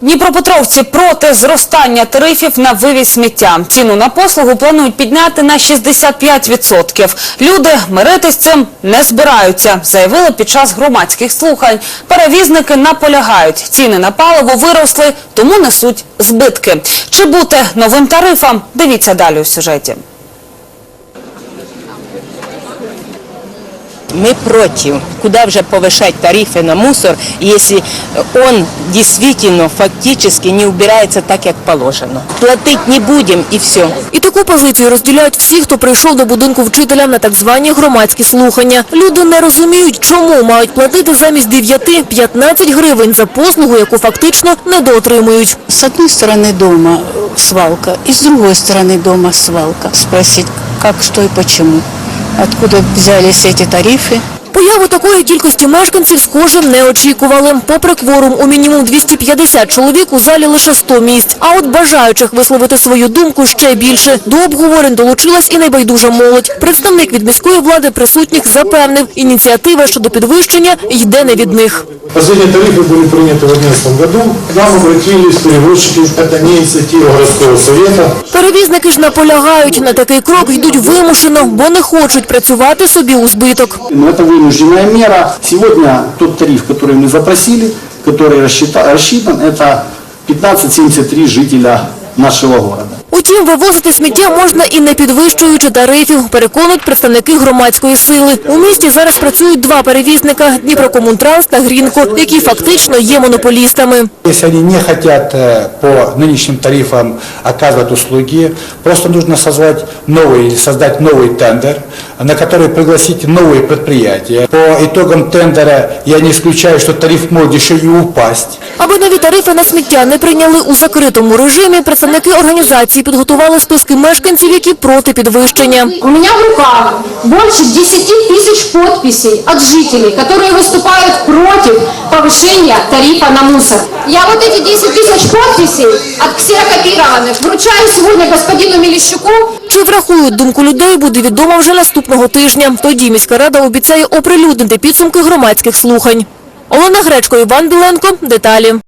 Дніпропетровці проти зростання тарифів на вивіз сміття. Ціну на послугу планують підняти на 65%. Люди миритись цим не збираються, заявили під час громадських слухань. Перевізники наполягають, ціни на паливо виросли, тому несуть збитки. Чи бути новим тарифам? Дивіться далі у сюжеті. Мы против. Куда уже повышать тарифы на мусор, если он действительно фактически не убирается так, как положено. Платить не будем и все. І таку позицію розділяють всі, хто прийшов до будинку вчителя на так звані громадські слухання. Люди не розуміють, чому мають платити замість 9-15 гривень за послугу, яку фактично недоотримують. С одной стороны дома свалка, и с другой стороны дома свалка. Спросить, как, что и почему. Откуда взялись эти тарифы? Появу такої кількості мешканців, схоже, не очікували. Попри кворум у мінімум 250 чоловік, у залі лише 100 місць. А от бажаючих висловити свою думку ще більше. До обговорень долучилась і найбайдужа молодь. Представник від міської влади присутніх запевнив, ініціатива щодо підвищення йде не від них. Последние тарифы были приняты в 2011 году. К нам обратились перевозчики, это не инициатива городского совета. Перевізники ж наполягають, на такий крок йдуть вимушено, бо не хочуть працювати собі у збиток. Но это вынужденная мера. Сегодня тот тариф, который мы запросили, который рассчита- рассчитан, это 15,73 жителя нашего города. Утім, вивозити сміття можна і не підвищуючи тарифів, переконують представники громадської сили. У місті зараз працюють два перевізника – Дніпрокомунтранс та Грінко, які фактично є монополістами. Если они не хотят э, по нынешним тарифам оказывать услуги, просто нужно созвать новый или создать новый тендер, на который пригласить новые предприятия. По итогам тендера я не исключаю, что тариф может еще и упасть. Аби нові тарифи на сміття не прийняли у закритому режимі, представники організації підготували списки мешканців, які проти підвищення. У меня в руках больше 10 тысяч подписей от жителей, которые выступают против повышения тарифа на мусор. Я вот эти 10 тысяч подписей от ксерокопированных вручаю сегодня господину Мелищуку. Чи врахують думку людей, буде відомо вже наступного тижня. Тоді міська рада обіцяє оприлюднити підсумки громадських слухань. Олена Гречко, Іван Біленко. Деталі.